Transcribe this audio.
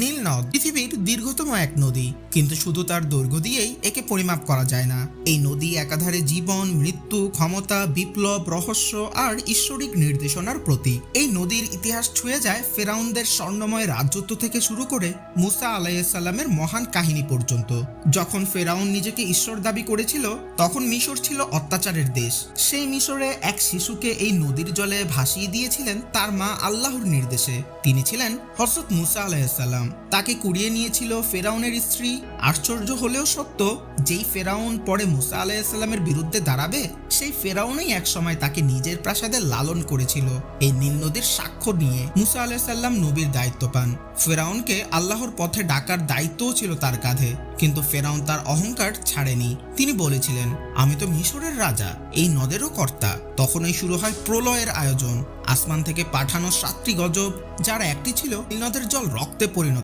নীল নদ পৃথিবীর দীর্ঘতম এক নদী, কিন্তু শুধু তার দৈর্ঘ্য দিয়েই একে পরিমাপ করা যায় না। এই নদী একাধারে জীবন, মৃত্যু, ক্ষমতা, বিপ্লব, রহস্য আর ঈশ্বরিক নির্দেশনার প্রতীক। এই নদীর ইতিহাস ছুঁয়ে যায় ফেরাউনদের স্বর্ণময় রাজত্ব থেকে শুরু করে মুসা আলাইসাল্লামের মহান কাহিনী পর্যন্ত। যখন ফেরাউন নিজেকে ঈশ্বর দাবি করেছিল, তখন মিশর ছিল অত্যাচারের দেশ। সেই মিশরে এক শিশুকে এই নদীর জলে ভাসিয়ে দিয়েছিলেন তার মা আল্লাহর নির্দেশে। তিনি ছিলেন হজরত মুসা আলাইসাল্লাম তাকে কুড়িয়ে নিয়েছিল ফেরাউনের স্ত্রী। আশ্চর্য হলেও সত্য যেই ফেরাউন পরে মুসা আলাইসাল্লামের বিরুদ্ধে দাঁড়াবে, সেই ফেরাউনই একসময় তাকে নিজের প্রাসাদে লালন করেছিল। এই নীল নদীর সাক্ষ্য নিয়ে মুসা আলাইসাল্লাম নবীর দায়িত্ব পান। ফেরাউনকে আল্লাহর পথে ডাকার দায়িত্বও ছিল তার কাঁধে, কিন্তু ফেরাউন তার অহংকার ছাড়েনি। তিনি বলেছিলেন, আমি তো মিশরের রাজা, এই নদেরও কর্তা। তখনই শুরু হয় প্রলয়ের আয়োজন। আসমান থেকে পাঠানো সাতটি গজব, যার একটি ছিল নদের জল রক্তে পরিণত